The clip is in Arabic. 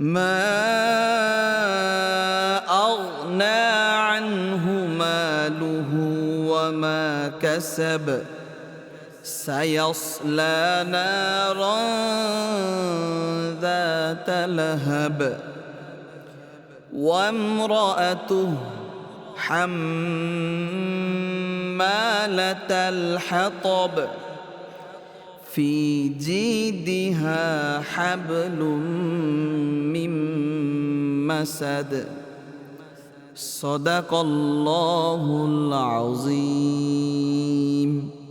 ما أغنى عنه ماله وما كسب. سيصلى نارا ذات لهب. وامرأته حمالة الحطب. في جيدها حبل مسد صدق الله العظيم.